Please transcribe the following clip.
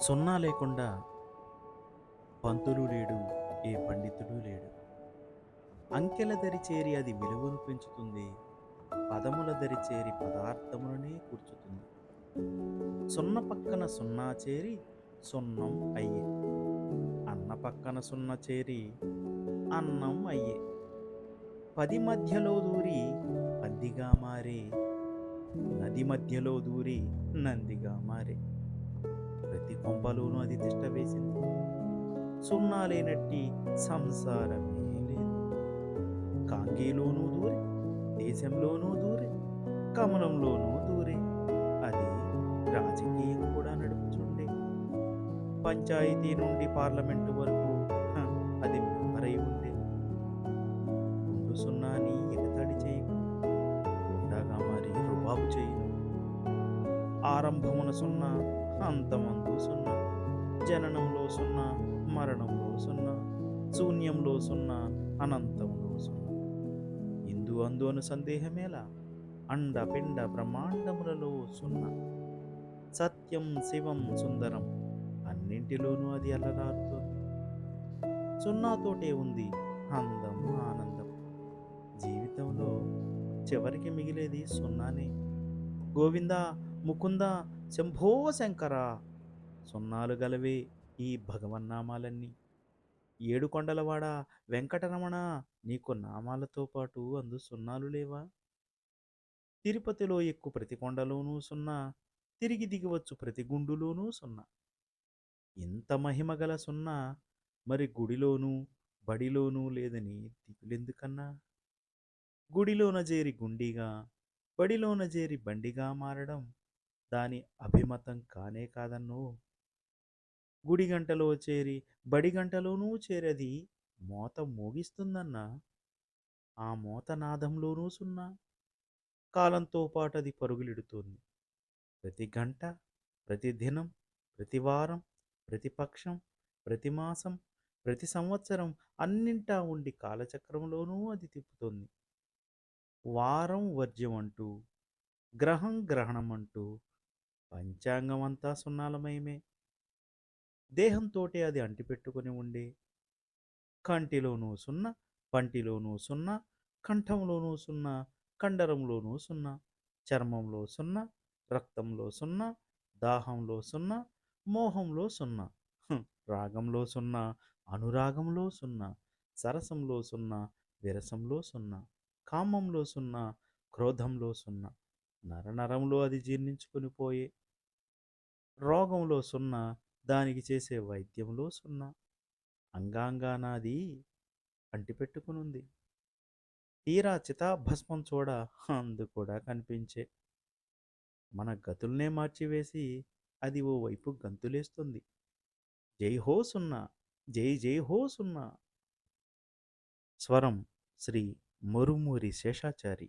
సున్నా లేకుండా పంతులు లేడు ఏ పండితుడు లేడు. అంకెల దరి చేరి అది విలువను పెంచుతుంది పదముల దరి చేరి పదార్థములనే కూర్చుతుంది. సున్న పక్కన సున్నా చేరి సున్నం అయ్యే అన్న పక్కన సున్న చేరి అన్నం అయ్యే. పది మధ్యలో దూరి పందిగా మారే నది మధ్యలో దూరి నందిగా మారే. ప్రతి కొంపలోనూ అది తిష్ట వేసింది. సున్నా లేనట్టి సంసారమే లేదు. కాంగీలోనూ దూరే దేశంలోనూ దూరే కమలంలోనూ దూరే అది రాజకీయం కూడా నడుపుచుండే. పంచాయతీ నుండి పార్లమెంటు వరకు అది మెంబరై ఉండే. ఉండు సున్నాని ఎగతాళి చేయకు. ఉండగా మరి రుబాబు చేయు ఆరంభమున సున్నా అంతమందు సున్నా జననంలో సున్నా మరణంలో సున్నా శూన్యంలో సున్నా అనంతంలో సున్నా. ఇందు అందు అను సందేహమేలా? అండ పిండ బ్రహ్మాండములలో సున్నా. సత్యం శివం సుందరం అన్నింటిలోనూ అది అలరారుతోంది సున్నాతోటే ఉంది అందం ఆనందం. జీవితంలో చివరికి మిగిలేది సున్నానే. గోవిందా ముకుంద శంభో శంకర సున్నాలు గలవే ఈ భగవన్నామాలన్నీ. ఏడుకొండలవాడ వెంకటరమణ నీకు నామాలతో పాటు అందు సున్నాలు లేవా? తిరుపతిలో ఎక్కు ప్రతి కొండలోనూ సున్నా తిరిగి దిగవచ్చు ప్రతి గుండులోనూ సున్నా. ఇంత మహిమగల సున్నా మరి గుడిలోనూ బడిలోనూ లేదని దిగులెందుకన్నా? గుడిలోన చేరి గుండిగా బడిలోన చేరి బండిగా మారడం దాని అభిమతం కానే కాదన్నో? గుడి గంటలో చేరి బడి గంటలోనూ చేరది మోత మోగిస్తుందన్నా? ఆ మోత నాదంలోనూ సున్నా? కాలంతో పాటు అది పరుగులెడుతోంది. ప్రతి గంట ప్రతి దినం ప్రతి వారం ప్రతి పక్షం ప్రతి మాసం ప్రతి సంవత్సరం అన్నింటా ఉండి కాలచక్రంలోనూ అది తిప్పుతోంది. వారం వర్జ్యం అంటూ గ్రహం గ్రహణం అంటూ పంచాంగం అంతా సున్నాలమయమే దేహంతోటే అది అంటిపెట్టుకుని ఉండి కంటిలోనూ సున్నా పంటిలోనూ సున్నా కంఠంలోనూ సున్నా కండరంలోనూ సున్నా చర్మంలో సున్నా రక్తంలో సున్నా దాహంలో సున్నా మోహంలో సున్నా రాగంలో సున్నా అనురాగంలో సున్నా సరసంలో సున్నా విరసంలో సున్నా కామంలో సున్నా క్రోధంలో సున్నా నరనరంలో అది జీర్ణించుకొని పోయే రోగంలో సున్నా దానికి చేసే వైద్యంలో సున్నా. అంగాంగానాది అంటిపెట్టుకునుంది తీరా చితాభస్మం చూడ అందు కూడా కనిపించే. మన గతుల్నే మార్చివేసి అది ఓ వైపు గంతులేస్తుంది. జై హో సున్నా జై జై హో సున్నా. స్వరం శ్రీ మురుమూరి శేషాచారి.